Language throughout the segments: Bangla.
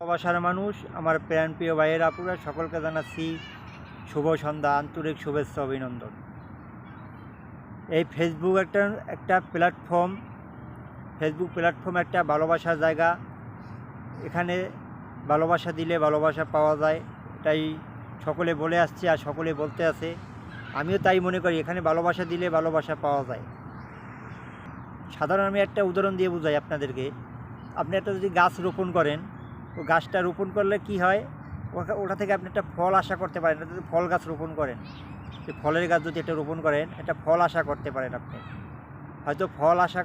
ভালোবাসার মানুষ, আমার প্রাণ প্রিয় ভাইয়ের আপুরা, সকলকে জানাচ্ছি শুভ সন্ধ্যা, আন্তরিক শুভেচ্ছা, অভিনন্দন। এই ফেসবুক একটা একটা প্ল্যাটফর্ম ফেসবুক প্ল্যাটফর্ম একটা ভালোবাসার জায়গা। এখানে ভালোবাসা দিলে ভালোবাসা পাওয়া যায়, এটাই সকলে বলে আসছে আর সকলে বলতে আছে। আমিও তাই মনে করি, এখানে ভালোবাসা দিলে ভালোবাসা পাওয়া যায়। সাধারণ আমি একটা উদাহরণ দিয়ে বুঝাই আপনাদেরকে। আপনি একটা যদি গাছ রোপণ করেন গাছটা রোপণ করলে কি হয়? ওটা- থেকে আপনি একটা ফল আশা করতে পারেন যদি ফল গাছ রোপণ করেন সেই ফলের গাছ যদি একটা রোপণ করেন, একটা ফল আশা করতে পারেন আপনি। হয়তো ফল আশা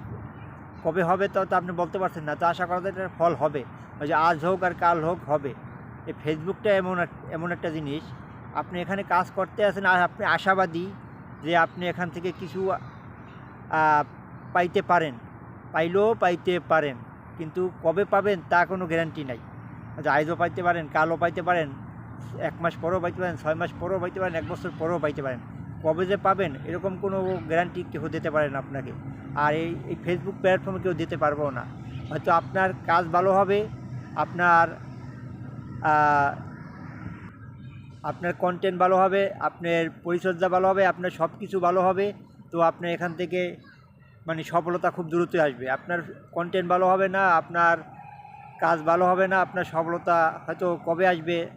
কবে হবে তো আপনি বলতে পারছেন না, তো আশা করা যায় ফল হবে। যে আজ হোক আর কাল হোক হবে। এই ফেসবুকটা এমন এমন একটা জিনিস, আপনি এখানে কাজ করতে আছেন আর আপনি আশাবাদী যে আপনি এখান থেকে কিছু পাইতে পারেন। পাইলেও পাইতে পারেন, কিন্তু কবে পাবেন তা কোনো গ্যারান্টি নাই। আচ্ছা আজও পাইতে পারেন, কালও পাইতে পারেন, এক মাস পরেও পাইতে পারেন, ছয় মাস পরেও পাইতে পারেন, এক বছর পরেও পাইতে পারেন। কবে যে পাবেন, এরকম কোনো গ্যারান্টি কেউ দিতে পারেন আপনাকে। আর এই এই ফেসবুক প্ল্যাটফর্মে কেউ দিতে পারব না। হয়তো আপনার কাজ ভালো হবে, আপনার আপনার কন্টেন্ট ভালো হবে, আপনার পরিচর্যা ভালো হবে, আপনার সব কিছু ভালো হবে, তো আপনি এখান থেকে মানে সফলতা খুব দ্রুতই আসবে। আপনার কন্টেন্ট ভালো হবে না, আপনার কাজ ভালো হবে না, আপনার সফলতা হয়তো কবে আসবে।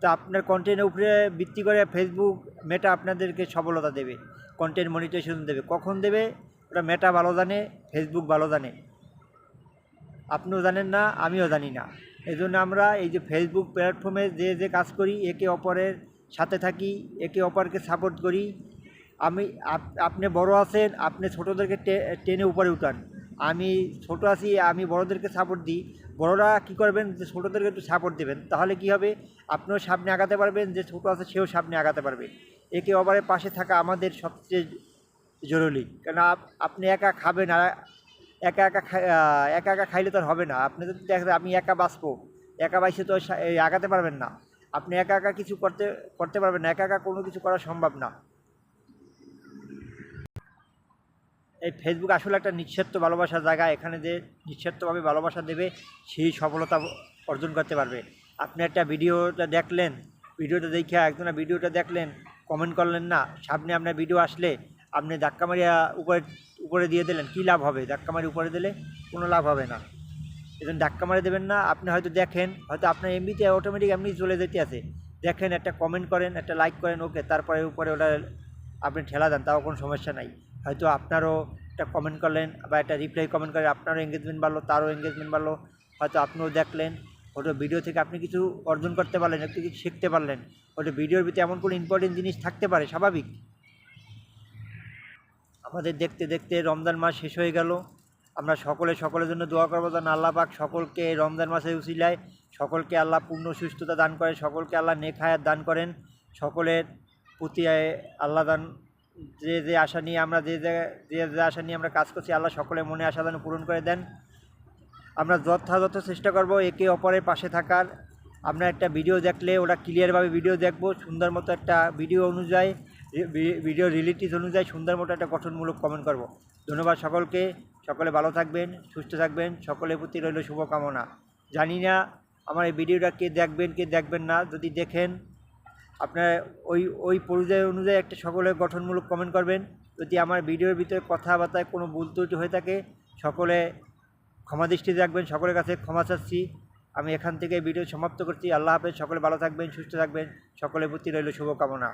তা আপনার কন্টেন্টের উপরে ভিত্তি করে ফেসবুক মেটা আপনাদেরকে সফলতা দেবে কন্টেন্ট মনিটাইজেশন দেবে। কখন দেবে? ওটা মেটা ভালো জানে ফেসবুক ভালো জানে। আপনিও জানেন না, আমিও জানি না। এই জন্য আমরা এই যে ফেসবুক প্ল্যাটফর্মে যে যে কাজ করি, একে অপরের সাথে থাকি, একে অপরকে সাপোর্ট করি। আমি, আপ- আপনি বড় আছেন, আপনি ছোটোদেরকে টেনে উপরে উঠান। আমি ছোট আছি, আমি বড়দেরকে সাপোর্ট দিই। বড়রা কী করবেন যে ছোটোদেরকে একটু সাপোর্ট দেবেন। তাহলে কি হবে? আপনিও সামনে আগাতে পারবেন, যে ছোটো আছে সেও সামনে আগাতে পারবে। একে অপরের পাশে থাকা আমাদের সবচেয়ে জরুরি। কেন আপ- আপনি একা খাবেন আর একা একা একা একা খাইলে তো হবে না। আপনি যদি দেখেন আমি একা বাঁচবো, একা বাইসে তো আগাতে পারবেন না। আপনি একা একা কিছু করতে করতে পারবেন না। একা একা কোনো কিছু করা সম্ভব না। এই ফেসবুক আসলে একটা নিঃস্বার্থ ভালোবাসার জায়গা। এখানে যে নিঃস্বার্থভাবে ভালোবাসা দেবে, সেই সফলতা অর্জন করতে পারবে। আপনি একটা ভিডিওটা দেখলেন, ভিডিওটা দেখে একজনা ভিডিওটা দেখলেন কমেন্ট করলেন না, সামনে আপনার ভিডিও আসলে আপনি ধাক্কা মারিয়া উপরে উপরে দিয়ে দিলেন, কী লাভ হবে? ধাক্কা মারি উপরে দিলে কোনো লাভ হবে না। এজন্য ধাক্কা মারি দেবেন না। আপনি হয়তো দেখেন, হয়তো আপনার এমনিতে অটোমেটিক এমনি চলে যেতে আছে। দেখেন, একটা কমেন্ট করেন, একটা লাইক করেন ওকে তারপরে উপরে ওটা আপনি ঠেলা দেন, তাও কোনো সমস্যা নাই। হয়তো আপনারও একটা কমেন্ট করলেন বা একটা রিপ্লাই কমেন্ট করে আপনারও এঙ্গেজমেন্ট বাড়লো, তারও এঙ্গেজমেন্ট বাড়লো, হয়তো আপনিও দেখলেন। ওটা ভিডিও থেকে আপনি কিছু অর্জন করতে পারলেন, একটু কিছু শিখতে পারলেন। ওটা ভিডিওর ভিতরে এমন কোনো ইম্পর্টেন্ট জিনিস থাকতে পারে, স্বাভাবিক? আমাদের দেখতে দেখতে রমজান মাস শেষ হয়ে গেল। আমরা সকলে সকলের জন্য দোয়া করব যেন আল্লাহ পাক সকলকে রমজান মাসে উচিলায় সকলকে আল্লাহ পূর্ণ সুস্থতা দান করে সকলকে আল্লাহ নেক হায়াত দান করেন, সকলের প্রতি আল্লাহ দান যে যে আশা নিয়ে আমরা যে যে যে আশা নিয়ে আমরা কাজ করছি, আল্লাহ সকলের মনে আশা দান পূরণ করে দেন। আমরা যথাযথ চেষ্টা করব একে অপরের পাশে থাকার। আমরা একটা ভিডিও দেখলে ওটা ক্লিয়ারভাবে ভিডিও দেখব, সুন্দর মতো একটা ভিডিও অনুযায়ী ভিডিও রিলেটিভ অনুযায়ী সুন্দর মতো একটা গঠনমূলক কমেন্ট করব। ধন্যবাদ সকলকে। সকলে ভালো থাকবেন, সুস্থ থাকবেন। সকলের প্রতি রইল শুভকামনা। জানি না আমার এই ভিডিওটা কে দেখবেন কে দেখবেন না। যদি দেখেন আপনার ওই ওই পরিচয় অনুযায়ী একটা সকলের গঠনমূলক কমেন্ট করবেন। যদি আমার ভিডিওর ভিতরে কথাবার্তায় কোনো ভুল ত্রুটি হয়ে থাকে, সকলে ক্ষমা দৃষ্টি রাখবেন, সকলের কাছে ক্ষমা চাচ্ছি। আমি এখান থেকে ভিডিও সমাপ্ত করছি। আল্লাহ হাফেজ, সকলে ভালো থাকবেন, সুস্থ থাকবেন। সকলের প্রতি রইল শুভকামনা।